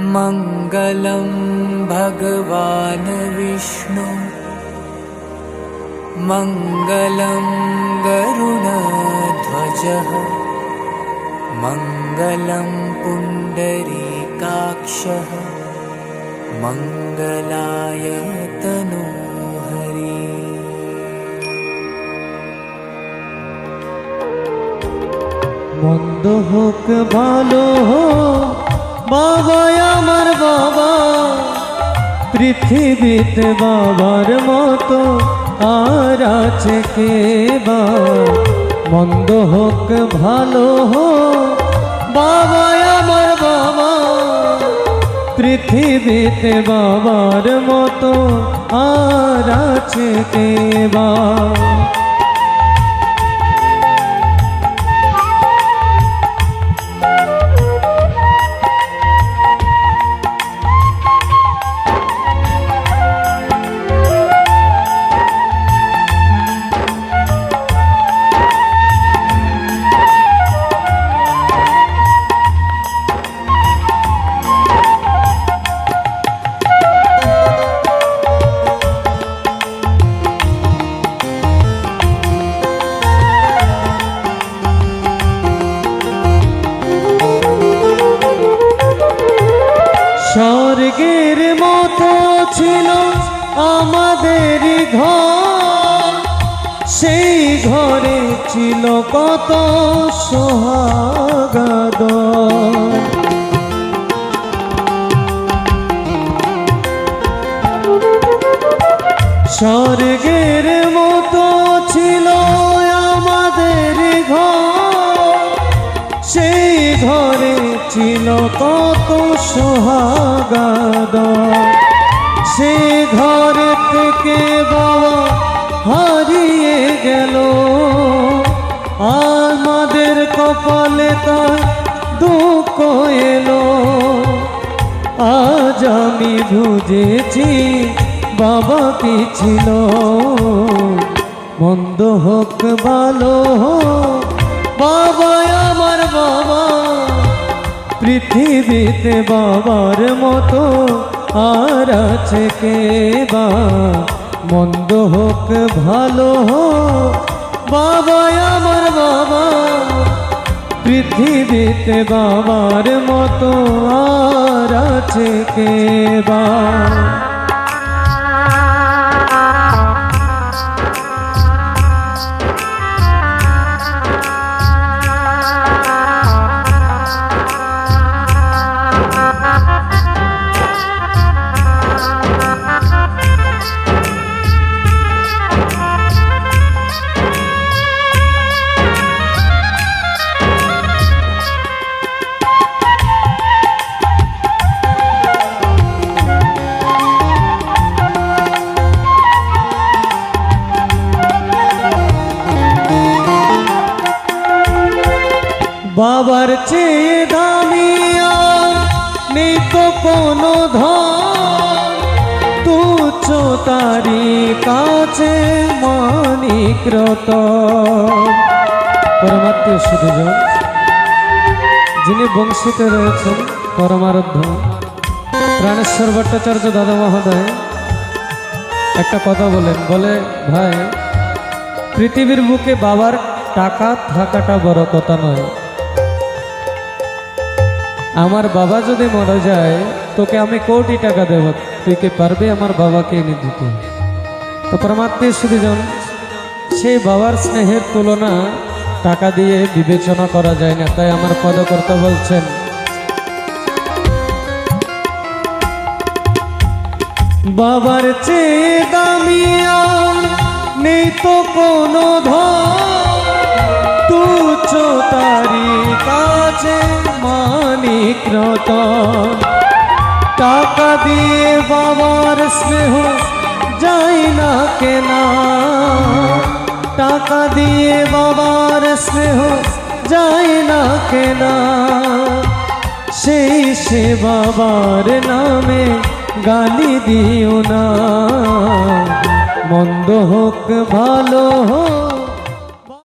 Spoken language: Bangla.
मङ्गलं भगवान् विष्णु। मङ्गलं गरुणध्वजः। मङ्गलं पुण्डरीकाक्षः। मङ्गलाय तनो हरिोकभालोः বাবা আমার বাবা, পৃথিবীতে বাবার মতো আর আছে কে বা? মন্দ হোক, ভালো হোক বাবা আমার বাবা, পৃথিবীতে বাবার মতো আর আছে কে বা? ছিল আমাদের ঘর। সেই ঘরে ছিল কত সোহাগাদ স্বর্গের মতো ছিল আমাদের ঘর। সেই ঘরে ছিল কত সোহাগাদ সে ঘর থেকে বাবা হারিয়ে গেল। আমাদের কপালে তার দুঃখ এলো। আজ আমি বুঝেছি বাবা কি ছিল। মন্দ হোক, ভালো বাবা আমার বাবা। পৃথিবীতে বাবার মতো আর আছে কে বা? মন্দ হোক, ভালো হোক বাবা আমার বাবা। পৃথিবীতে বাবার মতো আর আছে কে বা? বাবার চেয়ে দামি আর নেই তো কোনো ধন তুচ্ছ তারি কাছে মানিক রতন। পরমাত্মীয় সুদীজন যিনি বংশীতে রয়েছেন পরমারাধ্য প্রাণেশ্বর ভট্টাচার্য দাদা মহোদয়, একটা কথা বলেন, বলে, ভাই, পৃথিবীর বুকে বাবার টাকা থাকাটা বড় কথা নয়। আমার বাবা যদি মারা যায়, তোকে আমি কোটি টাকা দেব। তুই কি পারবি আমার বাবাকে এনে দিতে? তো পরমাত্মীয় সুদীজন সেই বাবার স্নেহের তুলনা টাকা দিয়ে বিবেচনা করা যায় না, তাই আমার পদকর্তা বলছেন, বাবার চেয়ে দামিয়া নেই তো কোনো ধন। টাকা দিয়ে বাবার স্নেহ যাই না কেনা। টাকা দিয়ে বাবার স্নেহ যাই না কেনা। সেই সে বাবার নামে গালি দিও না। মন্দ হোক, ভালো হোক